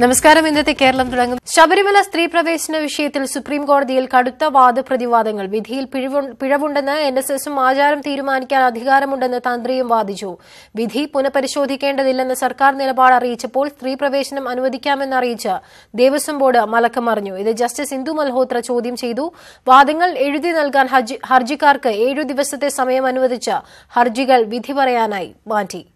നമസ്കാരം. ഇന്നത്തെ കേരളം തുടങ്ങും. ശബരിമല സ്ത്രീ പ്രവേശന വിഷയത്തിൽ സുപ്രീം കോടതിയിൽ കടുത്ത വാദപ്രതിവാദങ്ങൾ. വിധിയിൽ പിഴവു- പിഴവുണ്ടെന്ന് എൻ എസ് എസും ആചാരം തീരുമാനിക്കാൻ അധികാരമുണ്ടെന്ന് തന്ത്രിയും വാദിച്ചു. വിധി പുനഃപരിശോധിക്കേണ്ടതില്ലെന്ന് സർക്കാർ നിലപാട് അറിയിച്ചപ്പോൾ സ്ത്രീ പ്രവേശനം അനുവദിക്കാമെന്ന് അറിയിച്ച് ദേവസ്വം ബോർഡ് മലക്കമറിഞ്ഞു ഇത് ജസ്റ്റിസ് ഇന്ദു മൽഹോത്ര ചോദ്യം ചെയ്തു. വാദങ്ങൾ എഴുതി നൽകാൻ ഹർജിക്കാർക്ക് ഏഴു ദിവസത്തെ സമയം അനുവദിച്ച ഹർജികൾ വിധി പറയാനായി മാറ്റി.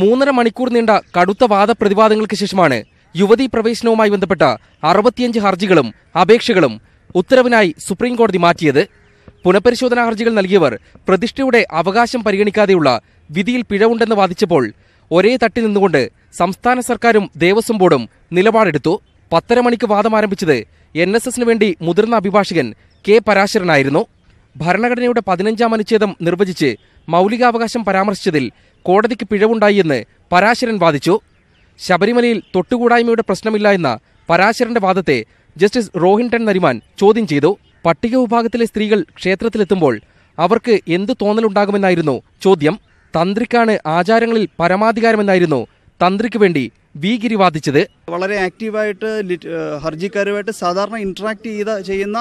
മൂന്നര മണിക്കൂർ നീണ്ട കടുത്ത വാദപ്രതിവാദങ്ങൾക്ക് ശേഷമാണ് യുവതീ പ്രവേശനവുമായി ബന്ധപ്പെട്ട അറുപത്തിയഞ്ച് ഹർജികളും അപേക്ഷകളും ഉത്തരവിനായി സുപ്രീം കോടതി മാറ്റിയത്. പുനഃപരിശോധനാ ഹർജികൾ നൽകിയവർ പ്രതിഷ്ഠയുടെ അവകാശം പരിഗണിക്കാതെയുള്ള വിധിയിൽ പിഴവുണ്ടെന്ന് വാദിച്ചപ്പോൾ ഒരേ തട്ടിൽ നിന്നുകൊണ്ട് സംസ്ഥാന സർക്കാരും ദേവസ്വം ബോർഡും നിലപാടെടുത്തു. പത്തര മണിക്ക് വാദം ആരംഭിച്ചത് എൻ എസ് എസിന് വേണ്ടി മുതിർന്ന അഭിഭാഷകൻ കെ പരാശരനായിരുന്നു. ഭരണഘടനയുടെ പതിനഞ്ചാം അനുച്ഛേദം നിർവചിച്ച് മൗലികാവകാശം പരാമർശിച്ചതിൽ കോടതിക്ക് പിഴവുണ്ടായി എന്ന് പരാശരൻ വാദിച്ചു. ശബരിമലയിൽ തൊട്ടുകൂടായ്മയുടെ പ്രശ്നമില്ല എന്ന പരാശരന്റെ വാദത്തെ ജസ്റ്റിസ് റോഹിൻടൺ നരിമാൻ ചോദ്യം ചെയ്തു. പട്ടിക വിഭാഗത്തിലെ സ്ത്രീകൾ ക്ഷേത്രത്തിലെത്തുമ്പോൾ അവർക്ക് എന്ത് തോന്നലുണ്ടാകുമെന്നായിരുന്നു ചോദ്യം. തന്ത്രിക്കാണ് ആചാരങ്ങളിൽ പരമാധികാരമെന്നായിരുന്നു തന്ത്രിക്ക് വേണ്ടി വി ഗിരി വാദിച്ചത്. വളരെ ആക്റ്റീവായിട്ട് ഹർജിക്കാരുമായിട്ട് സാധാരണ ഇന്ററാക്ട് ചെയ്ത ചെയ്യുന്ന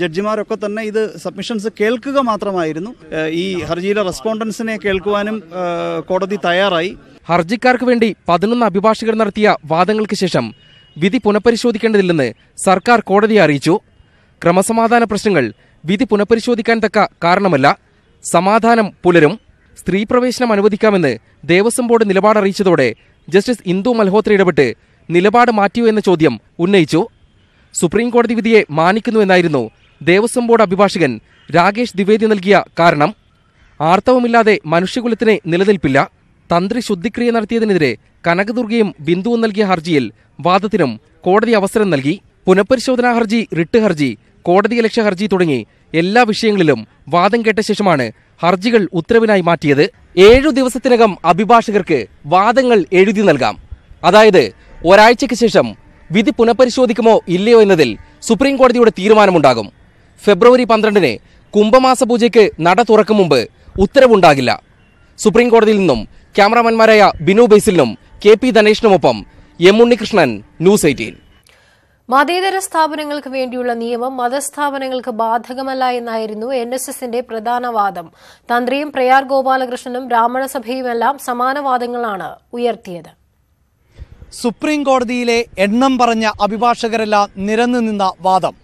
ജഡ്ജിമാരൊക്കെ തന്നെ ഇത് സബ്മിഷൻസ് കേൾക്കുക മാത്രമായിരുന്നു. ഈ ഹർജിയിലെ റെസ്പോണ്ടൻസിനെ കേൾക്കുവാനും കോടതി തയ്യാറായി. ഹർജിക്കാർക്ക് വേണ്ടി പതിനൊന്ന് അഭിഭാഷകർ നടത്തിയ വാദങ്ങൾക്ക് ശേഷം വിധി പുനഃപരിശോധിക്കേണ്ടതില്ലെന്ന് സർക്കാർ കോടതിയെ അറിയിച്ചു. ക്രമസമാധാന പ്രശ്നങ്ങൾ വിധി പുനഃപരിശോധിക്കാൻ തക്ക കാരണമല്ല. സമാധാനം പുലരും. സ്ത്രീ പ്രവേശനം അനുവദിക്കാമെന്ന് ദേവസ്വം ബോർഡ് നിലപാട് അറിയിച്ചതോടെ ജസ്റ്റിസ് ഇന്ദു മൽഹോത്ര ഇടപെട്ട് നിലപാട് മാറ്റിയോ എന്ന ചോദ്യം ഉന്നയിച്ചു. സുപ്രീം കോടതി വിധിയെ മാനിക്കുന്നുവെന്നായിരുന്നു ദേവസ്വം ബോർഡ് അഭിഭാഷകൻ രാകേഷ് ദ്വിവേദി നൽകിയ കാരണം. ആർത്തവമില്ലാതെ മനുഷ്യകുലത്തിന് നിലനിൽപ്പില്ല. തന്ത്രി ശുദ്ധിക്രിയ നടത്തിയതിനെതിരെ കനകദുർഗയും ബിന്ദുവും നൽകിയ ഹർജിയിൽ വാദത്തിനും കോടതി അവസരം നൽകി. പുനഃപരിശോധനാ ഹർജി റിട്ട് ഹർജി കോടതിയലക്ഷ്യ ഹർജി തുടങ്ങി എല്ലാ വിഷയങ്ങളിലും വാദം കേട്ട ശേഷമാണ് ഹർജികൾ ഉത്തരവിനായി മാറ്റിയത്. ഏഴു ദിവസത്തിനകം അഭിഭാഷകർക്ക് വാദങ്ങൾ എഴുതി നൽകാം. അതായത് ഒരാഴ്ചയ്ക്ക് ശേഷം വിധി പുനഃപരിശോധിക്കുമോ ഇല്ലയോ എന്നതിൽ സുപ്രീം കോടതിയുടെ തീരുമാനമുണ്ടാകും. ഫെബ്രുവരി പന്ത്രണ്ടിന് കുംഭമാസ പൂജയ്ക്ക് നട തുറക്കും മുമ്പ് ഉത്തരവുണ്ടാകില്ല. സുപ്രീം കോടതിയിൽ നിന്നും ക്യാമറാമാൻമാരായ ബിനു ബേസിലിനും കെ പി ധനേഷിനുമൊപ്പം എം ഉണ്ണികൃഷ്ണൻ ന്യൂസ് എയ്റ്റീൻ. മതേതര സ്ഥാപനങ്ങൾക്ക് വേണ്ടിയുള്ള നിയമം മതസ്ഥാപനങ്ങൾക്ക് ബാധകമല്ല എന്നായിരുന്നു എൻ എസ് എസിന്റെ പ്രധാന വാദം തന്ത്രിയും പ്രയാർ ഗോപാലകൃഷ്ണനും ബ്രാഹ്മണസഭയുമെല്ലാം സമാനവാദങ്ങളാണ് സമാന വാദങ്ങളാണ് ഉയർത്തിയത്. സുപ്രീം കോടതിയിലെ എണ്ണം പറഞ്ഞ അഭിഭാഷകരെല്ലാം നിരന്നു നിന്ന വാദം.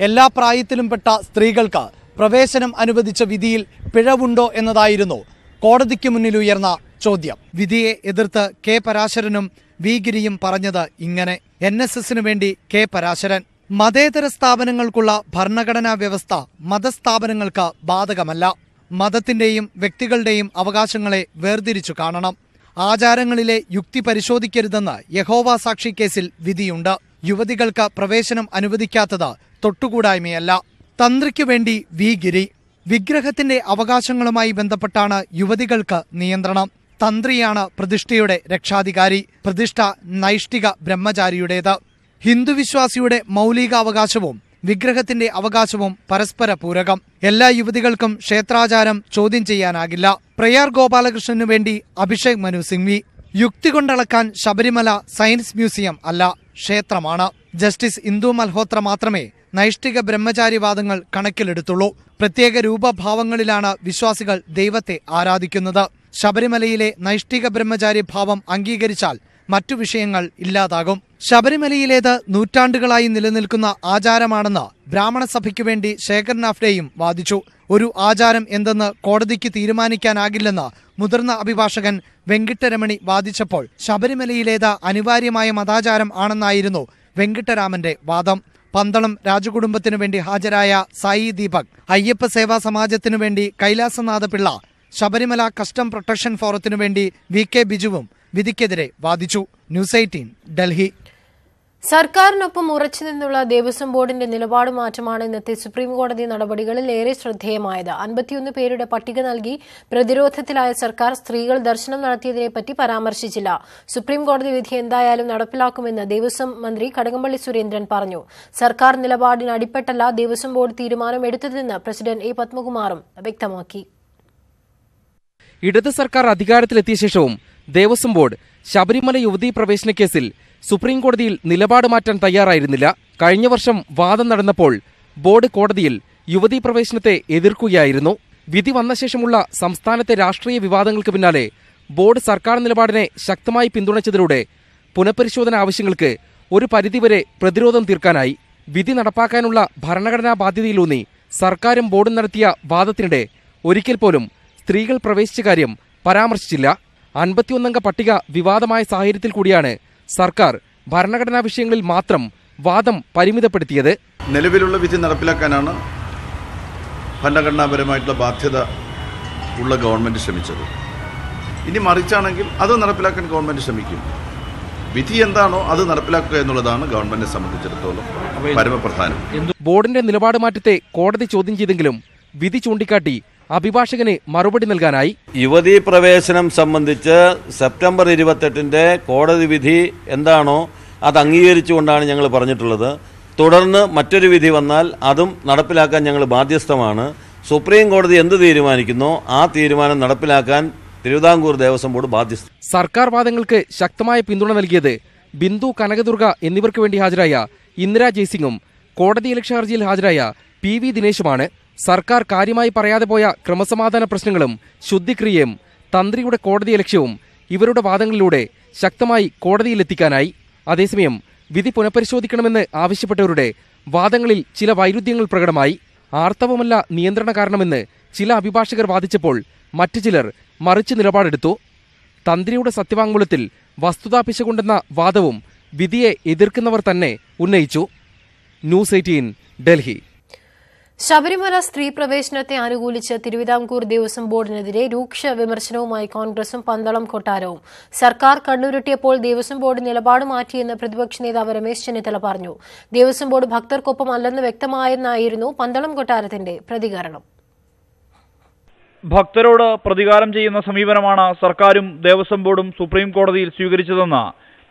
എല്ലാ പ്രായത്തിലും പെട്ട സ്ത്രീകൾക്ക് പ്രവേശനം അനുവദിച്ച വിധിയിൽ പിഴവുണ്ടോ എന്നതായിരുന്നു കോടതിക്ക് മുന്നിൽ ഉയർന്ന ചോദ്യം. വിധിയെ എതിർത്ത് കെ പരാശരനും വി ഗിരിയും പറഞ്ഞത് ഇങ്ങനെ. എൻ എസ് എസിനു വേണ്ടി കെ പരാശരൻ. മതേതര സ്ഥാപനങ്ങൾക്കുള്ള ഭരണഘടനാ വ്യവസ്ഥ മതസ്ഥാപനങ്ങൾക്ക് ബാധകമല്ല. മതത്തിന്റെയും വ്യക്തികളുടെയും അവകാശങ്ങളെ വേർതിരിച്ചു കാണണം. ആചാരങ്ങളിലെ യുക്തി പരിശോധിക്കരുതെന്ന് യഹോവ സാക്ഷി കേസിൽ വിധിയുണ്ട്. യുവതികൾക്ക് പ്രവേശനം അനുവദിക്കാത്തത് തൊട്ടുകൂടായ്മയല്ല. തന്ത്രിക്കു വേണ്ടി വി ഗിരി വിഗ്രഹത്തിന്റെ അവകാശങ്ങളുമായി ബന്ധപ്പെട്ടാണ് യുവതികൾക്ക് നിയന്ത്രണം. തന്ത്രിയാണ് പ്രതിഷ്ഠയുടെ രക്ഷാധികാരി. പ്രതിഷ്ഠ നൈഷ്ഠിക ബ്രഹ്മചാരിയുടേത്. ഹിന്ദുവിശ്വാസിയുടെ മൗലികാവകാശവും വിഗ്രഹത്തിന്റെ അവകാശവും പരസ്പര പൂരകം. എല്ലാ യുവതികൾക്കും ക്ഷേത്രാചാരം ചോദ്യം ചെയ്യാനാകില്ല. പ്രയാർ ഗോപാലകൃഷ്ണനു വേണ്ടി അഭിഷേക് മനു സിംഗ്വി. യുക്തി കൊണ്ടളക്കാൻ ശബരിമല സയൻസ് മ്യൂസിയം അല്ല ക്ഷേത്രമാണ്. ജസ്റ്റിസ് ഇന്ദു മൽഹോത്ര മാത്രമേ നൈഷ്ഠിക ബ്രഹ്മചാരിവാദങ്ങൾ കണക്കിലെടുത്തുള്ളൂ. പ്രത്യേക രൂപഭാവങ്ങളിലാണ് വിശ്വാസികൾ ദൈവത്തെ ആരാധിക്കുന്നത്. ശബരിമലയിലെ നൈഷ്ഠിക ബ്രഹ്മചാരി ഭാവം അംഗീകരിച്ചാൽ മറ്റു വിഷയങ്ങൾ ഇല്ലാതാകും. ശബരിമലയിലേത് നൂറ്റാണ്ടുകളായി നിലനിൽക്കുന്ന ആചാരമാണെന്ന് ബ്രാഹ്മണ സഭയ്ക്കു വേണ്ടി ശേഖർ നാഫ്ഡേയും വാദിച്ചു. ഒരു ആചാരം എന്തെന്ന് കോടതിക്ക് തീരുമാനിക്കാനാകില്ലെന്ന് മുതിർന്ന അഭിഭാഷകൻ വെങ്കിട്ടരമണി വാദിച്ചപ്പോൾ ശബരിമലയിലേത് അനിവാര്യമായ മതാചാരം ആണെന്നായിരുന്നു വെങ്കിട്ടരാമന്റെ വാദം. പന്തളം രാജകുടുംബത്തിനു വേണ്ടി ഹാജരായ സായി ദീപക് അയ്യപ്പ സേവാ സമാജത്തിനു വേണ്ടി കൈലാസനാഥ പിള്ള ശബരിമല കസ്റ്റം പ്രൊട്ടക്ഷൻ ഫോറത്തിനു വേണ്ടി വി കെ ബിജുവും വിധിക്കെതിരെ വാദിച്ചു. News Eighteen Delhi. സർക്കാരിനൊപ്പം ഉറച്ചു നിന്നുള്ള ദേവസ്വം ബോർഡിന്റെ നിലപാട് മാറ്റമാണ് ഇന്നത്തെ സുപ്രീം കോടതി നടപടികളിൽ ഏറെ ശ്രദ്ധേയമായത്. അൻപത്തിയൊന്ന് പേരുടെ പട്ടിക നൽകി പ്രതിരോധത്തിലായ സർക്കാർ സ്ത്രീകൾ ദർശനം നടത്തിയതിനെപ്പറ്റി പരാമർശിച്ചില്ല. സുപ്രീം കോടതി വിധി എന്തായാലും നടപ്പിലാക്കുമെന്ന് ദേവസ്വം മന്ത്രി കടകംപള്ളി സുരേന്ദ്രൻ പറഞ്ഞു. സർക്കാർ നിലപാടിന് അടിപ്പെട്ടല്ല ദേവസ്വം ബോർഡ് തീരുമാനം എടുത്തതെന്ന് പ്രസിഡന്റ് എ പത്മകുമാറും വ്യക്തമാക്കി. ഇടത് സർക്കാർ അധികാരത്തിലെത്തിയ ശേഷവും ദേവസ്വം ബോർഡ് ശബരിമല യുവതീ പ്രവേശന കേസിൽ സുപ്രീം കോടതിയിൽ നിലപാട് മാറ്റാൻ തയ്യാറായിരുന്നില്ല. കഴിഞ്ഞ വർഷം വാദം നടന്നപ്പോൾ ബോർഡ് കോടതിയിൽ യുവതീ പ്രവേശനത്തെ എതിർക്കുകയായിരുന്നു. വിധി വന്ന ശേഷമുള്ള സംസ്ഥാനത്തെ രാഷ്ട്രീയ വിവാദങ്ങൾക്ക് പിന്നാലെ ബോർഡ് സർക്കാർ നിലപാടിനെ ശക്തമായി പിന്തുണച്ചതിലൂടെ പുനഃപരിശോധന ആവശ്യങ്ങൾക്ക് ഒരു പരിധിവരെ പ്രതിരോധം തീർക്കാനായി വിധി നടപ്പാക്കാനുള്ള ഭരണഘടനാ ബാധ്യതയിലൂന്നി സർക്കാരും ബോർഡും നടത്തിയ വാദത്തിനിടെ ഒരിക്കൽ പോലും സ്ത്രീകൾ പ്രവേശിച്ച കാര്യം പരാമർശിച്ചില്ല. അൻപത്തിയൊന്നംഗ പട്ടിക വിവാദമായ സാഹചര്യത്തിൽ കൂടിയാണ് സർക്കാർ ഭരണഘടനാ വിഷയങ്ങളിൽ മാത്രം വാദം പരിമിതപ്പെടുത്തിയത്. നിലവിലുള്ള വിധി നടപ്പിലാക്കാനാണ് ഭരണഘടനാപരമായിട്ടുള്ള ബാധ്യത ഉള്ള ഗവൺമെന്റ് ശ്രമിച്ചത്. ഇനി മറിച്ചാണെങ്കിൽ അത് നടപ്പിലാക്കാൻ ഗവൺമെന്റ് ശ്രമിക്കും. വിധി എന്താണോ അത് നടപ്പിലാക്കുക എന്നുള്ളതാണ് ഗവൺമെന്റിനെ സംബന്ധിച്ചിടത്തോളം പരമപ്രധാനം. ബോർഡിന്റെ നിലപാട് മാറ്റത്തെ കോടതി ചോദ്യം ചെയ്തെങ്കിലും വിധി ചൂണ്ടിക്കാട്ടി അഭിഭാഷകന് മറുപടി നൽകാനായി യുവതീ പ്രവേശനം സംബന്ധിച്ച് സെപ്റ്റംബർ ഇരുപത്തെട്ടിന്റെ കോടതി വിധി എന്താണോ അത് അംഗീകരിച്ചുകൊണ്ടാണ് ഞങ്ങൾ പറഞ്ഞിട്ടുള്ളത്. തുടർന്ന് മറ്റൊരു വിധി വന്നാൽ അതും നടപ്പിലാക്കാൻ ഞങ്ങൾ ബാധ്യസ്ഥമാണ്. സുപ്രീം കോടതി എന്ത് തീരുമാനിക്കുന്നു ആ തീരുമാനം നടപ്പിലാക്കാൻ തിരുവിതാംകൂർ ദേവസ്വം ബോർഡ് ബാധ്യസ്ഥ സർക്കാർ വാദങ്ങൾക്ക് ശക്തമായ പിന്തുണ നൽകിയത് ബിന്ദു കനകദുർഗ എന്നിവർക്ക് വേണ്ടി ഹാജരായ ഇന്ദിരാ ജയ്സിംഗും കോടതി ലക്ഷ്യ ഹർജിയിൽ ഹാജരായ പി വി ദിനേശുമാണ്. സർക്കാർ കാര്യമായി പറയാതെ പോയ ക്രമസമാധാന പ്രശ്നങ്ങളും ശുദ്ധിക്രിയയും തന്ത്രിയുടെ കോടതി ലക്ഷ്യവും ഇവരുടെ വാദങ്ങളിലൂടെ ശക്തമായി കോടതിയിലെത്തിക്കാനായി. അതേസമയം വിധി പുനഃപരിശോധിക്കണമെന്ന് ആവശ്യപ്പെട്ടവരുടെ വാദങ്ങളിൽ ചില വൈരുദ്ധ്യങ്ങൾ പ്രകടമായി. ആർത്തവമല്ല നിയന്ത്രണ കാരണമെന്ന് ചില അഭിഭാഷകർ വാദിച്ചപ്പോൾ മറ്റു ചിലർ മറിച്ച് നിലപാടെടുത്തു. തന്ത്രിയുടെ സത്യവാങ്മൂലത്തിൽ വസ്തുതാ പിശകുണ്ടെന്ന വാദവും വിധിയെ എതിർക്കുന്നവർ തന്നെ ഉന്നയിച്ചു. News Eighteen Delhi. ശബരിമല സ്ത്രീ പ്രവേശനത്തെ അനുകൂലിച്ച് തിരുവിതാംകൂർ ദേവസ്വം ബോർഡിനെതിരെ രൂക്ഷ വിമർശനവുമായി കോൺഗ്രസും പന്തളം കൊട്ടാരവും. സർക്കാർ കണ്ണുരുട്ടിയപ്പോൾ ദേവസ്വം ബോർഡ് നിലപാട് മാറ്റിയെന്ന് പ്രതിപക്ഷ നേതാവ് രമേശ് ചെന്നിത്തല പറഞ്ഞു. ദേവസ്വം ബോർഡ് ഭക്തർക്കൊപ്പം അല്ലെന്ന് വ്യക്തമായെന്നായിരുന്നു പന്തളം കൊട്ടാരത്തിന്റെ പ്രതികരണം. ഭക്തരോട് പ്രതികാരം ചെയ്യുന്ന സമീപനമാണ് സർക്കാരും ദേവസ്വം ബോർഡും സുപ്രീം കോടതിയിൽ സ്വീകരിച്ചതെന്ന്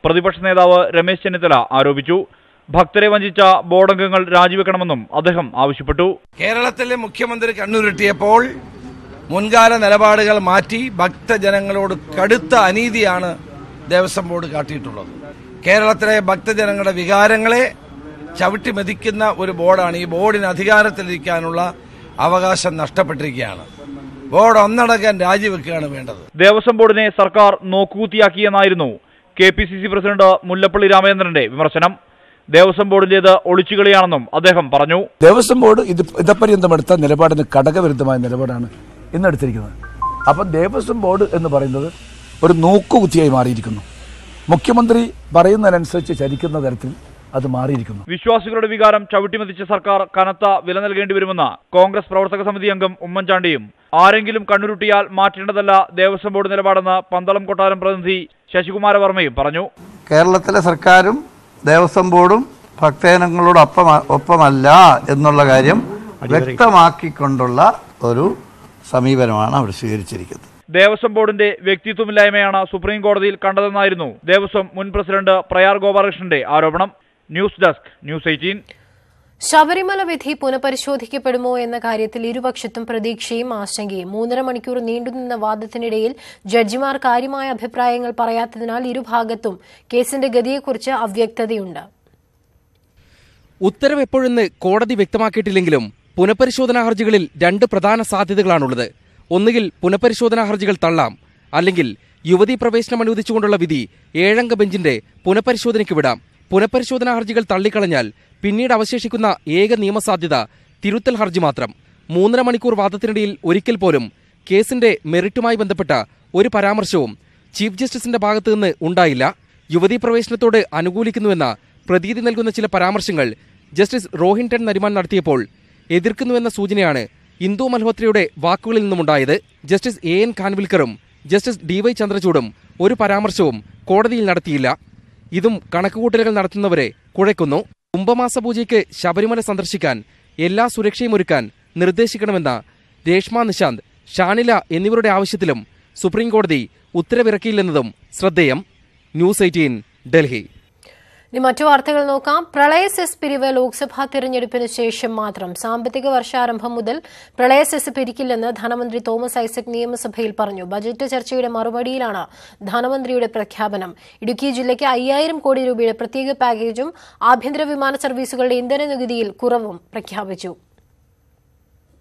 പ്രതിപക്ഷ നേതാവ് രമേശ് ചെന്നിത്തല ആരോപിച്ചു. ഭക്തരെ വഞ്ചിച്ച ബോർഡംഗങ്ങൾ രാജിവെക്കണമെന്നും അദ്ദേഹം ആവശ്യപ്പെട്ടു. കേരളത്തിലെ മുഖ്യമന്ത്രി കണ്ണുരുട്ടിയപ്പോൾ മുൻകാല നിലപാടുകൾ മാറ്റി ഭക്തജനങ്ങളോട് കടുത്ത അനീതിയാണ് ദേവസ്വം ബോർഡ് കാട്ടിയിട്ടുള്ളത്. കേരളത്തിലെ ഭക്തജനങ്ങളുടെ വികാരങ്ങളെ ചവിട്ടി മെതിക്കുന്ന ഒരു ബോർഡാണ്. ഈ ബോർഡിന് അധികാരത്തിലിരിക്കാനുള്ള അവകാശം നഷ്ടപ്പെട്ടിരിക്കുകയാണ്. ബോർഡ് ഒന്നടങ്കം രാജിവെക്കുകയാണ് വേണ്ടത്. ദേവസ്വം ബോർഡിനെ സർക്കാർ നോക്കുകുത്തിയാക്കിയെന്നായിരുന്നു K P C C president Mullappally രാമചന്ദ്രന്റെ വിമർശനം. ദേവസ്വം ബോർഡിന്റേത് ഒളിച്ചുകളിയാണെന്നും അദ്ദേഹം പറഞ്ഞു. ദേവസ്വം ബോർഡ് ഇത് ഇതപര്യന്തം എടുത്ത നിലപാടിന് ഘടകവിരുദ്ധമായ നിലപാടാണ് ഇന്ന് എടുത്തിരിക്കുന്നത്. അപ്പം ദേവസ്വം ബോർഡ് എന്ന് പറയുന്നത് ഒരു നോക്കുകുത്തിയായി മാറിയിരിക്കുന്നു. മുഖ്യമന്ത്രി പറയുന്നതിനനുസരിച്ച് ചരിക്കുന്ന തരത്തിൽ അത് മാറിയിരിക്കുന്നു. വിശ്വാസികളുടെ വികാരം ചവിട്ടിമെതിച്ച സർക്കാർ കനത്ത വില നൽകേണ്ടി വരുമെന്ന് കോൺഗ്രസ് പ്രവർത്തക സമിതി അംഗം ഉമ്മൻചാണ്ടിയും ആരെങ്കിലും കണ്ണുരുട്ടിയാൽ മാറ്റേണ്ടതല്ല ദേവസ്വം ബോർഡ് നിലപാടെന്ന് പന്തളം കൊട്ടാരം പ്രതിനിധി ശശികുമാര വർമ്മയും പറഞ്ഞു. കേരളത്തിലെ സർക്കാരും ദേവസ്വം ബോർഡും ഭക്തജനങ്ങളോട് ഭക്തജനങ്ങളോടൊപ്പം ഒപ്പമല്ല എന്നുള്ള കാര്യം വ്യക്തമാക്കിക്കൊണ്ടുള്ള ഒരു സമീപനമാണ് അവർ സ്വീകരിച്ചിരിക്കുന്നത്. ദേവസ്വം ബോർഡിന്റെ വ്യക്തിത്വമില്ലായ്മയാണ് സുപ്രീം കോടതിയിൽ കണ്ടതെന്നായിരുന്നു ദേവസ്വം മുൻ പ്രസിഡന്റ് പ്രയാർ ഗോപാലകൃഷ്ണന്റെ ആരോപണം. News Desk News Eighteen. Sabarimala വിധി പുനഃപരിശോധിക്കപ്പെടുമോ എന്ന കാര്യത്തിൽ ഇരുപക്ഷത്തും പ്രതീക്ഷയും ആശങ്കയും. മൂന്നര മണിക്കൂർ നീണ്ടുനിന്ന വാദത്തിനിടയിൽ ജഡ്ജിമാർ കാര്യമായ അഭിപ്രായങ്ങൾ പറയാത്തതിനാൽ ഇരുഭാഗത്തും കേസിന്റെ ഗതിയെക്കുറിച്ച് അവ്യക്തതയുണ്ട്. ഉത്തരവ് എപ്പോഴെന്ന് കോടതി വ്യക്തമാക്കിയിട്ടില്ലെങ്കിലും പുനഃപരിശോധനാ ഹർജികളിൽ രണ്ട് പ്രധാന സാധ്യതകളാണുള്ളത്. ഒന്നുകിൽ പുനഃപരിശോധനാ ഹർജികൾ തള്ളാം അല്ലെങ്കിൽ യുവതി പ്രവേശനം അനുവദിച്ചുകൊണ്ടുള്ള വിധി ഏഴംഗ ബെഞ്ചിന്റെ പുനഃപരിശോധനയ്ക്ക് വിടാം. പുനഃപരിശോധനാ ഹർജികൾ തള്ളിക്കളഞ്ഞാൽ പിന്നീട് അവശേഷിക്കുന്ന ഏക നിയമസാധ്യത തിരുത്തൽ ഹർജി മാത്രം. മൂന്നര മണിക്കൂർ വാദത്തിനിടയിൽ ഒരിക്കൽ പോലും കേസിന്റെ മെറിറ്റുമായി ബന്ധപ്പെട്ട ഒരു പരാമർശവും ചീഫ് ജസ്റ്റിസിന്റെ ഭാഗത്തു നിന്ന് ഉണ്ടായില്ല. യുവതീ പ്രവേശനത്തോട് അനുകൂലിക്കുന്നുവെന്ന പ്രതീതി നൽകുന്ന ചില പരാമർശങ്ങൾ ജസ്റ്റിസ് റോഹിൻടൺ നരിമാൻ നടത്തിയപ്പോൾ എതിർക്കുന്നുവെന്ന സൂചനയാണ് ഇന്ദു മൽഹോത്രയുടെ വാക്കുകളിൽ നിന്നുമുണ്ടായത്. ജസ്റ്റിസ് എ എൻ ഖാൻവിൽക്കറും ജസ്റ്റിസ് ഡി വൈ ചന്ദ്രചൂഡും ഒരു പരാമർശവും കോടതിയിൽ നടത്തിയില്ല. ഇതും കണക്കുകൂട്ടലുകൾ നടത്തുന്നവരെ കുഴയ്ക്കുന്നു. കുംഭമാസ പൂജയ്ക്ക് ശബരിമല സന്ദർശിക്കാൻ എല്ലാ സുരക്ഷയും ഒരുക്കാൻ നിർദ്ദേശിക്കണമെന്ന രേഷ്മ നിശാന്ത് ഷാനില എന്നിവരുടെ ആവശ്യത്തിലും സുപ്രീംകോടതി ഉത്തരവിറക്കിയില്ലെന്നതും ശ്രദ്ധേയം. News Eighteen Delhi. ഇനി മറ്റു വാർത്തകൾ നോക്കാം. പ്രളയ സെസ് പിരിവ് ലോക്സഭാ തിരഞ്ഞെടുപ്പിന് ശേഷം മാത്രം. സാമ്പത്തിക വർഷാരംഭം മുതൽ പ്രളയ സെസ് പിരിക്കില്ലെന്ന് ധനമന്ത്രി തോമസ് ഐസക് നിയമസഭയിൽ പറഞ്ഞു. ബജറ്റ് ചർച്ചയുടെ മറുപടിയിലാണ് ധനമന്ത്രിയുടെ പ്രഖ്യാപനം. ഇടുക്കി ജില്ലയ്ക്ക് അയ്യായിരം കോടി രൂപയുടെ പ്രത്യേക പാക്കേജും ആഭ്യന്തര വിമാന സർവീസുകളുടെ ഇന്ധന നികുതിയിൽ കുറവും പ്രഖ്യാപിച്ചു.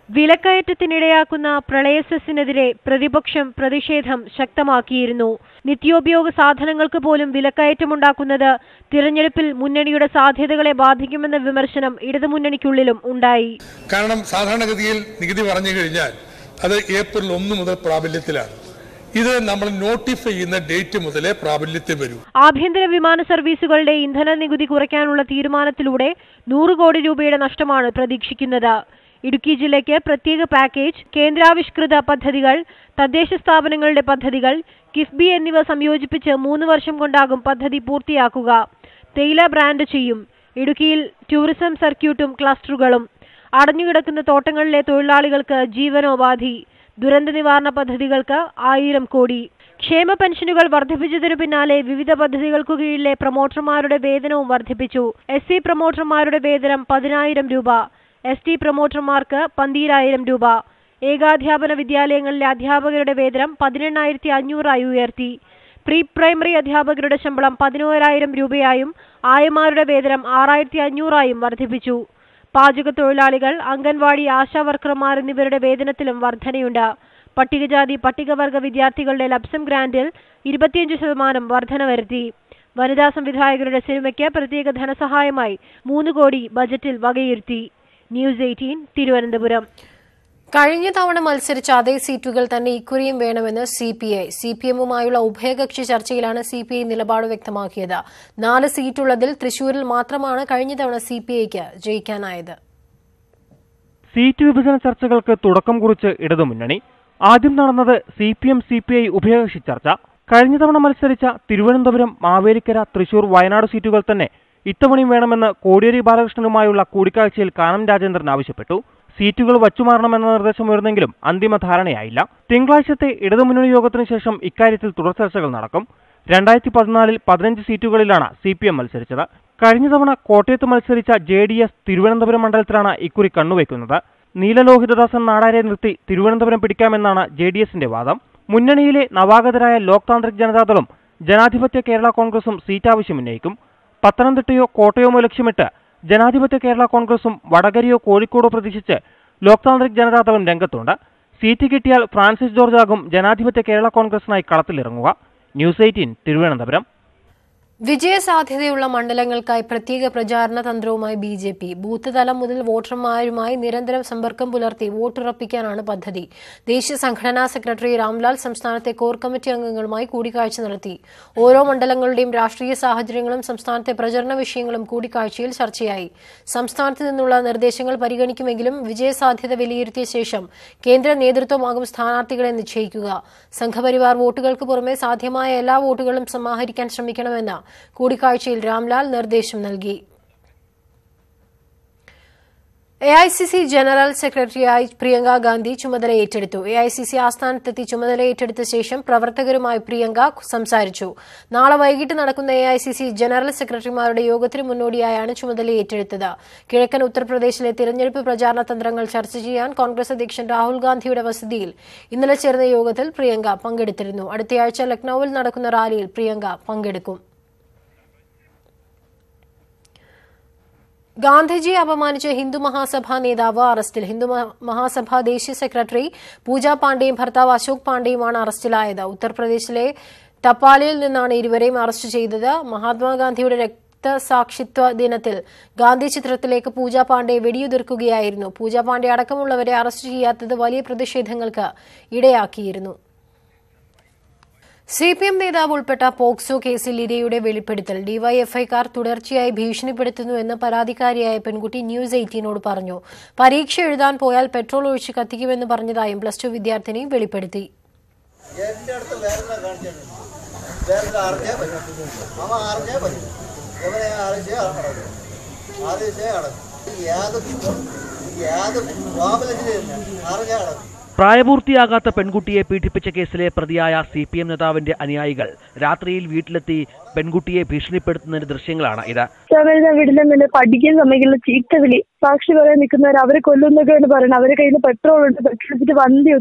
വിലക്കയറ്റത്തിനിടയാക്കുന്ന പ്രളയ സെസിനെതിരെ പ്രതിപക്ഷം പ്രതിഷേധം ശക്തമാക്കിയിരുന്നു. നിത്യോപയോഗ സാധനങ്ങൾക്ക് പോലും വിലക്കയറ്റമുണ്ടാക്കുന്നത് തിരഞ്ഞെടുപ്പിൽ മുന്നണിയുടെ സാധ്യതകളെ ബാധിക്കുമെന്ന വിമർശനം ഇടതുമുന്നണിക്കുള്ളിലും ഉണ്ടായി. കാരണം സാധാരണഗതിയിൽ നികുതി പറഞ്ഞു കഴിഞ്ഞാൽ അത് ഏപ്രിൽ ഒന്ന് മുതൽ പ്രാബല്യത്തിലാണ്. ഇത് നമ്മൾ നോട്ടിഫൈ ചെയ്യുന്ന ഡേറ്റ് മുതലേ പ്രാബല്യത്തിൽ വരും. ആഭ്യന്തര വിമാന സർവീസുകളുടെ ഇന്ധന നികുതി കുറയ്ക്കാനുള്ള തീരുമാനത്തിലൂടെ നൂറ് കോടി രൂപയുടെ നഷ്ടമാണ് പ്രതീക്ഷിക്കുന്നത്. ഇടുക്കി ജില്ലയ്ക്ക് പ്രത്യേക പാക്കേജ് കേന്ദ്രാവിഷ്കൃത പദ്ധതികൾ തദ്ദേശ സ്ഥാപനങ്ങളുടെ പദ്ധതികൾ കിഫ്ബി എന്നിവ സംയോജിപ്പിച്ച് മൂന്ന് വർഷം കൊണ്ടാകും പദ്ധതി പൂർത്തിയാക്കുക. തേയില ബ്രാൻഡ് ചെയ്യും. ഇടുക്കിയിൽ ടൂറിസം സർക്യൂട്ടും ക്ലസ്റ്ററുകളും അടഞ്ഞുകിടക്കുന്ന തോട്ടങ്ങളിലെ തൊഴിലാളികൾക്ക് ജീവനോപാധി. ദുരന്ത നിവാരണ പദ്ധതികൾക്ക് ആയിരം കോടി. ക്ഷേമ പെൻഷനുകൾ വർദ്ധിപ്പിച്ചതിനു പിന്നാലെ വിവിധ പദ്ധതികൾക്കു കീഴിലെ പ്രൊമോട്ടർമാരുടെ വേതനവും വർദ്ധിപ്പിച്ചു. എസ് സി പ്രൊമോട്ടർമാരുടെ വേതനം പതിനായിരം രൂപ. എസ് ടി പ്രൊമോട്ടർമാർക്ക് പന്തീരായിരം രൂപ. ഏകാധ്യാപന വിദ്യാലയങ്ങളിലെ അധ്യാപകരുടെ വേതനം പതിനെണ്ണായിരത്തി അഞ്ഞൂറായി ഉയർത്തി. പ്രീ പ്രൈമറി അധ്യാപകരുടെ ശമ്പളം പതിനോരായിരം രൂപയായും ആയമാരുടെ വേതനം ആറായിരത്തി അഞ്ഞൂറായും വർദ്ധിപ്പിച്ചു. പാചക തൊഴിലാളികൾ അംഗൻവാടി ആശാവർക്കർമാർ എന്നിവരുടെ വേതനത്തിലും വർധനയുണ്ട്. പട്ടികജാതി പട്ടികവർഗ വിദ്യാർത്ഥികളുടെ ലബ്സം ഗ്രാന്റിൽ ഇരുപത്തിയഞ്ച് ശതമാനം വർധന വരുത്തി. വനിതാ സംവിധായകരുടെ സിനിമയ്ക്ക് പ്രത്യേക ധനസഹായമായി മൂന്ന് കോടി ബജറ്റിൽ വകയിരുത്തി. News Eighteen Thiruvananthapuram. കഴിഞ്ഞ തവണ മത്സരിച്ച അതേ സീറ്റുകൾ തന്നെ ഇക്കുറിയും വേണമെന്ന് C P I. C P എമ്മുമായുള്ള ഉഭയകക്ഷി ചർച്ചയിലാണ് സി പി ഐ നിലപാട് വ്യക്തമാക്കിയത്. നാല് സീറ്റുള്ളതിൽ തൃശൂരിൽ മാത്രമാണ് കഴിഞ്ഞ തവണ സി പി ഐക്ക് ജയിക്കാനായത്. സീറ്റ് വിഭജന ചർച്ചകൾക്ക് തുടക്കം കുറിച്ച് ഇടതുമുന്നണി. ആദ്യം നടന്നത് C P M C P I ഉഭയകക്ഷി ചർച്ച. കഴിഞ്ഞ തവണ മത്സരിച്ച തിരുവനന്തപുരം മാവേലിക്കര തൃശൂർ വയനാട് സീറ്റുകൾ തന്നെ ഇത്തവണയും വേണമെന്ന് കോടിയേരി ബാലകൃഷ്ണനുമായുള്ള കൂടിക്കാഴ്ചയിൽ കാനം രാജേന്ദ്രൻ ആവശ്യപ്പെട്ടു. സീറ്റുകൾ വച്ചുമാറണമെന്ന നിർദ്ദേശം ഉയർന്നെങ്കിലും അന്തിമ ധാരണയായില്ല. തിങ്കളാഴ്ചത്തെ ഇടതുമുന്നണി യോഗത്തിനു ശേഷം ഇക്കാര്യത്തിൽ തുടർ ചർച്ചകൾ നടക്കും. രണ്ടായിരത്തി പതിനാലിൽ പതിനഞ്ച് സീറ്റുകളിലാണ് സി പി എം മത്സരിച്ചത്. കഴിഞ്ഞ തവണ കോട്ടയത്ത് മത്സരിച്ച ജെ ഡി എസ് തിരുവനന്തപുരം മണ്ഡലത്തിലാണ് ഇക്കുറി കണ്ണുവയ്ക്കുന്നത്. നീലലോഹിതദാസൻ നാടാരെ നിർത്തി തിരുവനന്തപുരം പിടിക്കാമെന്നാണ് ജെ ഡി എസിന്റെ വാദം. മുന്നണിയിലെ നവാഗതരായ ലോക് താന്ത്രിക് ജനതാദളും ജനാധിപത്യ കേരള കോൺഗ്രസും സീറ്റ് ആവശ്യമുന്നയിക്കും പത്തനംതിട്ടയോ കോട്ടയമോ ലക്ഷ്യമിട്ട് ജനാധിപത്യ കേരള കോൺഗ്രസും വടകരയോ കോഴിക്കോടോ പ്രതീക്ഷിച്ച് ലോക്താന്ത്രിക് ജനതാദളം രംഗത്തുണ്ട്. സീറ്റ് കിട്ടിയാൽ ഫ്രാൻസിസ് ജോർജ് ആകും ജനാധിപത്യ കേരള കോൺഗ്രസിനായി കളത്തിലിറങ്ങുക. News eighteen Thiruvananthapuram. വിജയസാധ്യതയുള്ള മണ്ഡലങ്ങൾക്കായി പ്രത്യേക പ്രചാരണ തന്ത്രവുമായി ബി ജെ പി. ബൂത്ത് തലം മുതൽ വോട്ടർമാരുമായി നിരന്തരം സമ്പർക്കം പുലർത്തി വോട്ടുറപ്പിക്കാനാണ് പദ്ധതി. ദേശീയ സംഘടനാ സെക്രട്ടറി രാംലാൽ സംസ്ഥാനത്തെ കോർ കമ്മിറ്റി അംഗങ്ങളുമായി കൂടിക്കാഴ്ച നടത്തി. ഓരോ മണ്ഡലങ്ങളുടെയും രാഷ്ട്രീയ സാഹചര്യങ്ങളും സംസ്ഥാനത്തെ പ്രചരണ വിഷയങ്ങളും കൂടിക്കാഴ്ചയിൽ ചർച്ചയായി. സംസ്ഥാനത്ത് നിന്നുള്ള നിർദ്ദേശങ്ങൾ പരിഗണിക്കുമെങ്കിലും വിജയസാധ്യത വിലയിരുത്തിയ ശേഷം കേന്ദ്ര നേതൃത്വമാകും സ്ഥാനാർത്ഥികളെ നിശ്ചയിക്കുക. സംഘപരിവാർ വോട്ടുകൾക്ക് പുറമെ സാധ്യമായ എല്ലാ വോട്ടുകളും സമാഹരിക്കാൻ ശ്രമിക്കണമെന്ന് കൂടിക്കാഴ്ചയിൽ രാംലാൽ നിർദ്ദേശം നൽകി. A I C C general സെക്രട്ടറിയായി പ്രിയങ്ക ഗാന്ധി ചുമതല ഏറ്റെടുത്തു. എ ഐ സി സി ആസ്ഥാനത്തെത്തി ചുമതല ഏറ്റെടുത്ത ശേഷം പ്രവർത്തകരുമായി പ്രിയങ്ക സംസാരിച്ചു. നാളെ വൈകിട്ട് നടക്കുന്ന A I C C general സെക്രട്ടറിമാരുടെ യോഗത്തിന് മുന്നോടിയായാണ് ചുമതല ഏറ്റെടുത്തത്. കിഴക്കൻ ഉത്തർപ്രദേശിലെ തിരഞ്ഞെടുപ്പ് പ്രചാരണ തന്ത്രങ്ങൾ ചർച്ച ചെയ്യാൻ കോൺഗ്രസ് അധ്യക്ഷൻ രാഹുൽ ഗാന്ധിയുടെ വസതിയിൽ ഇന്നലെ ചേർന്ന യോഗത്തിൽ പ്രിയങ്ക പങ്കെടുത്തിരുന്നു. അടുത്തയാഴ്ച ലക്നൌവിൽ നടക്കുന്ന റാലിയിൽ പ്രിയങ്ക പങ്കെടുക്കും. ഗാന്ധിജിയെ അപമാനിച്ച ഹിന്ദു മഹാസഭാ നേതാവ് അറസ്റ്റിൽ. ഹിന്ദു മഹാസഭാ ദേശീയ സെക്രട്ടറി പൂജ പാണ്ഡെയും ഭർത്താവ് അശോക് പാണ്ഡെയുമാണ് അറസ്റ്റിലായത്. ഉത്തർപ്രദേശിലെ തപ്പാലിയിൽ നിന്നാണ് ഇരുവരെയും അറസ്റ്റ് ചെയ്തത്. മഹാത്മാഗാന്ധിയുടെ രക്തസാക്ഷിത്വ ദിനത്തിൽ ഗാന്ധി ചിത്രത്തിലേക്ക് പൂജ പാണ്ഡെ വെടിയുതിർക്കുകയായിരുന്നു. പൂജ പാണ്ഡെ അടക്കമുള്ളവരെ അറസ്റ്റ് ചെയ്യാത്തത് വലിയ പ്രതിഷേധങ്ങൾക്ക് ഇടയാക്കിയിരുന്നു. സി പി എം നേതാവ് ഉൾപ്പെട്ട പോക്സോ കേസിൽ ഇരയുടെ വെളിപ്പെടുത്തൽ. ഡിവൈഎഫ്ഐക്കാർ തുടർച്ചയായി ഭീഷണിപ്പെടുത്തുന്നുവെന്ന് പരാതിക്കാരിയായ പെൺകുട്ടി ന്യൂസ് എയ്റ്റീനോട് പറഞ്ഞു. പരീക്ഷ എഴുതാൻ പോയാൽ പെട്രോൾ ഒഴിച്ച് കത്തിക്കുമെന്ന് പറഞ്ഞതായും പ്ലസ് ടു വിദ്യാർത്ഥിനി വെളിപ്പെടുത്തി. യാതൊരു പ്രായപൂർത്തിയാകാത്ത പെൺകുട്ടിയെ പീഡിപ്പിച്ച കേസിലെ പ്രതിയായ സി പി എം നേതാവിന്റെ അനുയായികൾ രാത്രിയിൽ വീട്ടിലെത്തി പെൺകുട്ടിയെ ഭീഷണിപ്പെടുത്തുന്നതിന്റെ ദൃശ്യങ്ങളാണ് ഇത്. പഠിക്കുന്ന പഠിക്കാൻ സമ്മതിക്കില്ല ചീത്ത വിളി സാക്ഷി പറയാൻ നിൽക്കുന്നവർ അവരെ കൊല്ലുന്നൊക്കെയാണ് പറയുന്നത് അവരെ കയ്യിൽ പെട്രോൾ ഉണ്ട് പെട്രോൾ എടുത്തിട്ട് വണ്ടി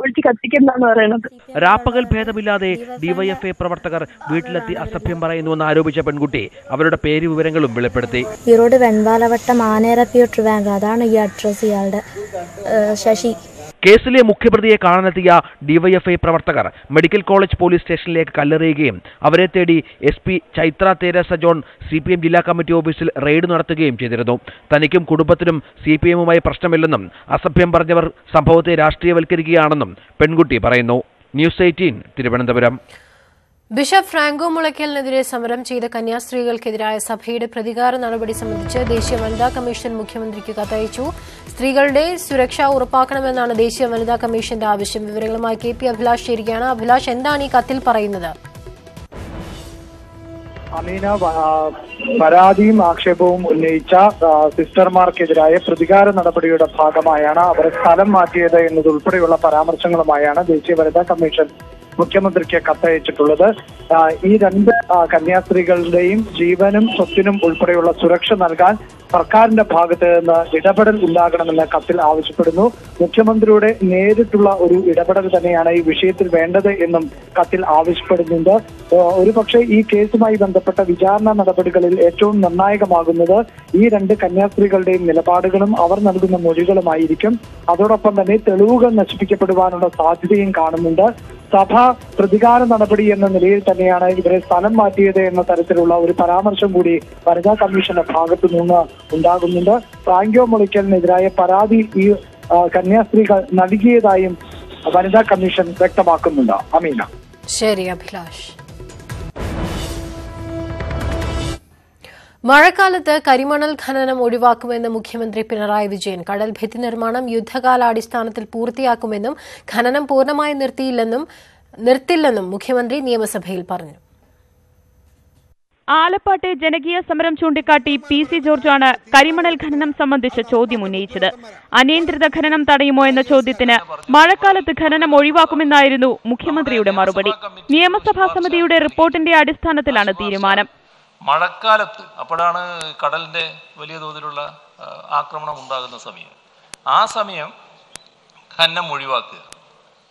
ഒഴിച്ച് കത്തിക്കുന്നതാണ് പറയുന്നത് രാപ്പകൽ ഭേദമില്ലാതെ ഡിവൈഎഫ്ഐ പ്രവർത്തകർ വീട്ടിലെത്തി അസഭ്യം പറയുന്നുവെന്ന് ആരോപിച്ച പെൺകുട്ടി അവരുടെ പേര് വിവരങ്ങളും വെളിപ്പെടുത്തി. ഈറോഡ് വെൺപാലവട്ടം ആനേര പ്യൂട്ടർ ബാങ്ക്. അതാണ് ഈ അഡ്രസ് ഇയാളുടെ ശശി. കേസിലെ മുഖ്യപ്രതിയെ കാണാനെത്തിയ ഡിവൈഎഫ്ഐ പ്രവർത്തകർ മെഡിക്കൽ കോളേജ് പോലീസ് സ്റ്റേഷനിലേക്ക് കല്ലെറിയുകയും അവരെ തേടി S P Chaitra Teresa John C P M ജില്ലാ കമ്മിറ്റി ഓഫീസിൽ റെയ്ഡ് നടത്തുകയും ചെയ്തിരുന്നു. തനിക്കും കുടുംബത്തിനും സി പി എമ്മുമായി പ്രശ്നമില്ലെന്നും അസഭ്യം പറഞ്ഞവർ സംഭവത്തെ രാഷ്ട്രീയവൽക്കരിക്കുകയാണെന്നും പെൺകുട്ടി പറയുന്നു. News eighteen Thiruvananthapuram. Bishop Franco മുളയ്ക്കലിനെതിരെ സമരം ചെയ്ത കന്യാസ്ത്രീകൾക്കെതിരായ സഭയുടെ പ്രതികാര നടപടി സംബന്ധിച്ച് ദേശീയ വനിതാ കമ്മീഷൻ മുഖ്യമന്ത്രിക്ക് കത്തയച്ചു. സ്ത്രീകളുടെ സുരക്ഷ ഉറപ്പാക്കണമെന്നാണ് ദേശീയ വനിതാ കമ്മീഷന്റെ ആവശ്യം. വിവരങ്ങളുമായി കെ പി അഭിലാഷ് ചേരുകയാണ്. അഭിലാഷ് എന്താണ് ഈ കത്തിൽ പറയുന്നത്? അമീന പരാതിയും ആക്ഷേപവും ഉന്നയിച്ച സിസ്റ്റർമാർക്കെതിരായ പ്രതികാര നടപടിയുടെ ഭാഗമായാണ് അവരെ സ്ഥലം മാറ്റിയത് എന്നതുൾപ്പെടെയുള്ള പരാമർശങ്ങളുമായാണ് ദേശീയ വനിതാ കമ്മീഷൻ മുഖ്യമന്ത്രിക്ക് കത്തയച്ചിട്ടുള്ളത്. ഈ രണ്ട് കന്യാസ്ത്രീകളുടെയും ജീവനും സ്വത്തിനും ഉൾപ്പെടെയുള്ള സുരക്ഷ നൽകാൻ സർക്കാരിന്റെ ഭാഗത്ത് നിന്ന് ഇടപെടൽ ഉണ്ടാകണമെന്ന് കത്തിൽ ആവശ്യപ്പെടുന്നു. മുഖ്യമന്ത്രിയുടെ നേരിട്ടുള്ള ഒരു ഇടപെടൽ തന്നെയാണ് ഈ വിഷയത്തിൽ വേണ്ടത് എന്നും കത്തിൽ ആവശ്യപ്പെടുന്നുണ്ട്. ഒരുപക്ഷെ ഈ കേസുമായി ബന്ധപ്പെട്ട വിചാരണ നടപടികളിൽ ഏറ്റവും നിർണായകമാകുന്നത് ഈ രണ്ട് കന്യാസ്ത്രീകളുടെയും നിലപാടുകളും അവർ നൽകുന്ന മൊഴികളുമായിരിക്കും. അതോടൊപ്പം തന്നെ തെളിവുകൾ നശിപ്പിക്കപ്പെടുവാനുള്ള സാധ്യതയും കാണുന്നുണ്ട്. സഭ പ്രതികാര നടപടി എന്ന നിലയിൽ തന്നെയാണ് ഇവരെ സ്ഥലം മാറ്റിയത് എന്ന തരത്തിലുള്ള ഒരു പരാമർശം കൂടി വനിതാ കമ്മീഷന്റെ ഭാഗത്തു നിന്ന് ഉണ്ടാകുന്നുണ്ട്. ഫ്രാങ്കോ മുളിക്കലിനെതിരായ പരാതി ഈ കന്യാസ്ത്രീകൾ നൽകിയതായും വനിതാ കമ്മീഷൻ വ്യക്തമാക്കുന്നുണ്ട്. അമീന. ശരി അഭിലാഷ്. മഴക്കാലത്ത് കരിമണൽ ഖനനം ഒഴിവാക്കുമെന്ന് മുഖ്യമന്ത്രി പിണറായി വിജയൻ. കടൽ ഭിത്തി നിർമ്മാണം യുദ്ധകാലാടിസ്ഥാനത്തിൽ പൂർത്തിയാക്കുമെന്നും ഖനനം പൂർണമായി നിർത്തിയില്ലെന്നും നിർത്തില്ലെന്നും മുഖ്യമന്ത്രി നിയമസഭയിൽ പറഞ്ഞു. ആലപ്പാട്ടെ ജനകീയ സമരം ചൂണ്ടിക്കാട്ടി പി സി ജോർജാണ് കരിമണൽ ഖനനം സംബന്ധിച്ച ചോദ്യം ഉന്നയിച്ചത്. അനിയന്ത്രിത ഖനനം തടയുമോ എന്ന ചോദ്യത്തിന് മഴക്കാലത്ത് ഖനനം ഒഴിവാക്കുമെന്നായിരുന്നു മുഖ്യമന്ത്രിയുടെ മറുപടി. നിയമസഭാ സമിതിയുടെ റിപ്പോർട്ടിന്റെ അടിസ്ഥാനത്തിലാണ് തീരുമാനം. മഴക്കാലത്ത് അപ്പോഴാണ് കടലിന്റെ വലിയ തോതിലുള്ള ആക്രമണം ഉണ്ടാകുന്ന സമയം. ആ സമയം ഖനനം ഒഴിവാക്കുക.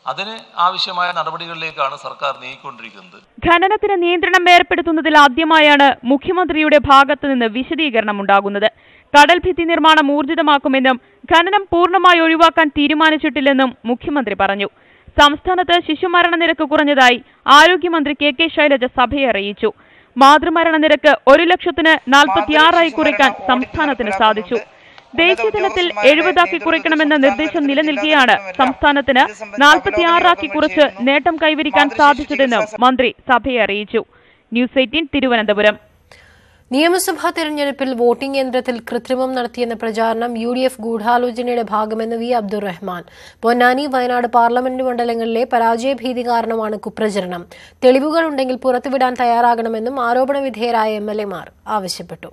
അതിന് ആവശ്യമായ നടപടികളിലേക്കാണ് സർക്കാർ നീങ്ങിക്കൊണ്ടിരിക്കുന്നത്. ഖനനത്തിന് നിയന്ത്രണം ഏർപ്പെടുത്തുന്നതിൽ ആദ്യമായാണ് മുഖ്യമന്ത്രിയുടെ ഭാഗത്ത് നിന്ന് വിശദീകരണം ഉണ്ടാകുന്നത്. കടൽ ഭിത്തി നിർമ്മാണം ഊർജിതമാക്കുമെന്നും ഖനനം പൂർണമായി ഒഴിവാക്കാൻ തീരുമാനിച്ചിട്ടില്ലെന്നും മുഖ്യമന്ത്രി പറഞ്ഞു. സംസ്ഥാനത്ത് ശിശുമരണ നിരക്ക് കുറഞ്ഞതായി ആരോഗ്യമന്ത്രി കെ കെ ശൈലജ സഭയെ അറിയിച്ചു. മാതൃമരണ നിരക്ക് ഒരു ലക്ഷത്തിന് നാൽപ്പത്തിയാറായി കുറയ്ക്കാൻ സംസ്ഥാനത്തിന് സാധിച്ചു. ദേശീയതലത്തിൽ എഴുപതാക്കി കുറയ്ക്കണമെന്ന നിർദ്ദേശം നിലനിൽക്കെയാണ് സംസ്ഥാനത്തിന് നാൽപ്പത്തിയാറാക്കി കുറച്ച് നേട്ടം കൈവരിക്കാൻ സാധിച്ചതെന്നും മന്ത്രി സഭയെ അറിയിച്ചു. News eighteen Thiruvananthapuram. നിയമസഭാ തെരഞ്ഞെടുപ്പിൽ വോട്ടിംഗ് യന്ത്രത്തിൽ കൃത്രിമം നടത്തിയെന്ന പ്രചാരണം യു ഡി എഫ് ഗൂഢാലോചനയുടെ ഭാഗമെന്ന് വി അബ്ദുറഹ്മാൻ പൊന്നാനി വയനാട് പാർലമെന്റ് മണ്ഡലങ്ങളിലെ പരാജയഭീതി കാരണമാണ് കുപ്രചരണം. തെളിവുകളുണ്ടെങ്കിൽ പുറത്തുവിടാൻ തയ്യാറാകണമെന്നും ആരോപണ വിധേയരായ എം എൽ എമാർ ആവശ്യപ്പെട്ടു.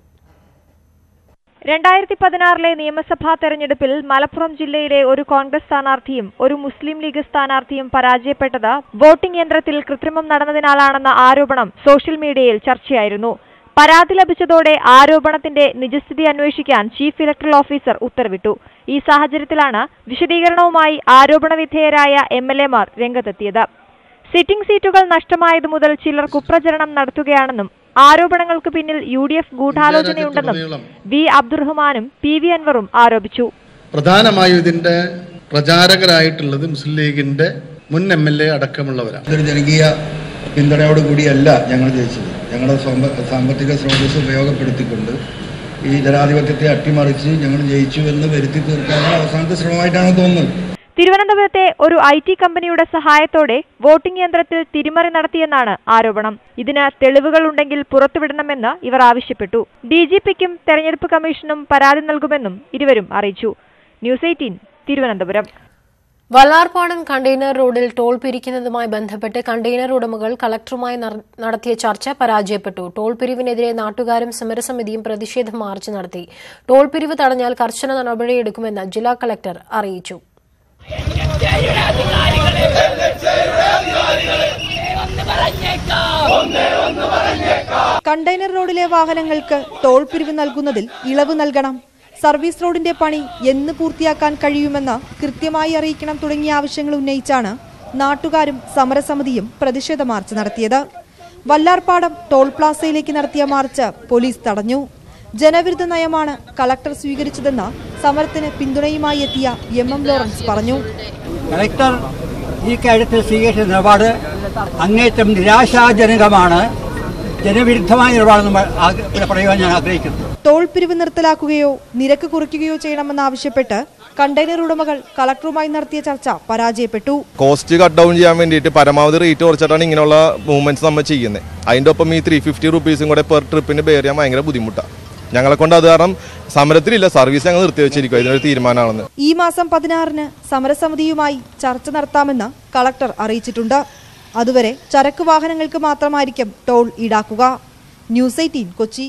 രണ്ടായിരത്തി പതിനാറിലെ നിയമസഭാ തെരഞ്ഞെടുപ്പിൽ മലപ്പുറം ജില്ലയിലെ ഒരു കോൺഗ്രസ് സ്ഥാനാർത്ഥിയും ഒരു മുസ്ലിം ലീഗ് സ്ഥാനാർത്ഥിയും പരാജയപ്പെട്ടത് വോട്ടിംഗ് യന്ത്രത്തിൽ കൃത്രിമം നടന്നതിനാലാണെന്ന ആരോപണം സോഷ്യൽ മീഡിയയിൽ ചർച്ചയായിരുന്നു. പരാതി ലഭിച്ചതോടെ ആരോപണത്തിന്റെ നിജസ്ഥിതി അന്വേഷിക്കാൻ ചീഫ് ഇലക്ടറൽ ഓഫീസർ ഉത്തരവിട്ടു. ഈ സാഹചര്യത്തിലാണ് വിശദീകരണവുമായി ആരോപണ വിധേയരായ എം എൽ എമാർ രംഗത്തെത്തിയത്. സിറ്റിംഗ് സീറ്റുകൾ നഷ്ടമായതു മുതൽ ചിലർ കുപ്രചരണം നടത്തുകയാണെന്നും ആരോപണങ്ങൾക്ക് പിന്നിൽ യു ഡി എഫ് ഗൂഢാലോചനയുണ്ടെന്നും വി അബ്ദുറഹ്മാനും പി വി അൻവറും ആരോപിച്ചു. പ്രധാനമായും ഇതിന്റെ പ്രചാരകരായിട്ടുള്ളത് മുസ്ലിം ലീഗിന്റെ മുൻ എം എൽ എ അടക്കമുള്ളവരാണ്. ഇതൊരു ജനകീയ പിന്തുണയോട് കൂടിയല്ല ഞങ്ങൾ ജയിച്ചത്. ഞങ്ങളുടെ സാമ്പത്തിക സ്രോതസ് ഉപയോഗപ്പെടുത്തിക്കൊണ്ട് ഈ ജനാധിപത്യത്തെ അട്ടിമറിച്ച് ഞങ്ങൾ ജയിച്ചു എന്ന് വരുത്തി തീർക്കാനുള്ള അവസാനത്തെ ശ്രമമായിട്ടാണ് തോന്നുന്നത്. തിരുവനന്തപുരത്തെ ഒരു ഐ ടി കമ്പനിയുടെ സഹായത്തോടെ വോട്ടിംഗ് യന്ത്രത്തിൽ തിരിമറി നടത്തിയെന്നാണ് ആരോപണം. ഇതിന് തെളിവുകളുണ്ടെങ്കിൽ പുറത്തുവിടണമെന്ന് ഇവർ ആവശ്യപ്പെട്ടു. ഡി ജി പിക്കും തെരഞ്ഞെടുപ്പ് കമ്മീഷനും പരാതി നൽകുമെന്നും ഇരുവരും അറിയിച്ചു. News eighteen Thiruvananthapuram. Vallarpadam container റോഡിൽ ടോൾ പിരിക്കുന്നതുമായി ബന്ധപ്പെട്ട് കണ്ടെയ്നർ ഉടമകൾ കളക്ടറുമായി നടത്തിയ ചർച്ച പരാജയപ്പെട്ടു. ടോൾ പിരിവിനെതിരെ നാട്ടുകാരും സമരസമിതിയും പ്രതിഷേധ മാർച്ച് നടത്തി. ടോൾ പിരിവ് തടഞ്ഞാൽ കർശന നടപടിയെടുക്കുമെന്ന് ജില്ലാ കളക്ടർ അറിയിച്ചു. കണ്ടെയ്നർ റോഡിലെ വാഹനങ്ങൾക്ക് ടോൾ പിരിവ് നൽകുന്നതിൽ ഇളവ് നൽകണം. സർവീസ് റോഡിന്റെ പണി എന്ന് പൂർത്തിയാക്കാൻ കഴിയുമെന്ന് കൃത്യമായി അറിയിക്കണം തുടങ്ങിയ ആവശ്യങ്ങൾ ഉന്നയിച്ചാണ് നാട്ടുകാരും സമരസമിതിയും പ്രതിഷേധ മാർച്ച് നടത്തിയത്. വല്ലാർപാടം ടോൾ പ്ലാസയിലേക്ക് നടത്തിയ മാർച്ച് പോലീസ് തടഞ്ഞു. ജനവിരുദ്ധ നയമാണ് കളക്ടർ സ്വീകരിച്ചതെന്ന് സമരത്തിന് പിന്തുണയുമായി എത്തിയ എം എം ലോറൻസ് പറഞ്ഞു. കളക്ടർ ഈ കാര്യത്തിൽ സ്വീകരിച്ച നിലപാട് അങ്ങേറ്റം നിരാശാജനകമാണ്. ജനവിരുദ്ധമായ നിലപാടെന്ന് പറയുവാൻ ഞാൻ ആഗ്രഹിക്കുന്നു. ടോൾ പിരിവ് നിർത്തലാക്കുകയോ നിരക്ക് കുറയ്ക്കുകയോ ചെയ്യണമെന്നാവശ്യപ്പെട്ട് കണ്ടെയ്നർ ഉടമകൾ കളക്ടറുമായി നടത്തിയ ചർച്ച പരാജയപ്പെട്ടു. കോസ്റ്റ് കട്ട് ഡൗൺ ചെയ്യാൻ വേണ്ടിയിട്ട് പരമാവധി റേറ്റ് കുറച്ചിട്ടാണ് ഇങ്ങനെയുള്ള മൂവ്മെന്റ്സ് നമ്മൾ ചെയ്യുന്നത്. അതിന്റെ ഒപ്പം ഈ ത്രീ ഫിഫ്റ്റി റുപ്പീസും കൂടെ പെർ ട്രിപ്പിന് ബെയർ ചെയ്യാൻ ഭയങ്കര ബുദ്ധിമുട്ടാണ് ഞങ്ങളെ കൊണ്ട് അത് കാരണം സമരത്തിലില്ല സർവീസ് ഞങ്ങൾ നിർത്തിവെച്ചിരിക്കും ഇതിനൊരു തീരുമാനമാണെന്ന്. ഈ മാസം പതിനാറിന് സമരസമിതിയുമായി ചർച്ച നടത്താമെന്ന് കളക്ടർ അറിയിച്ചിട്ടുണ്ട്. അതുവരെ ചരക്ക് വാഹനങ്ങൾക്ക് മാത്രമായിരിക്കും ടോൾ ഈടാക്കുക. News eighteen Kochi.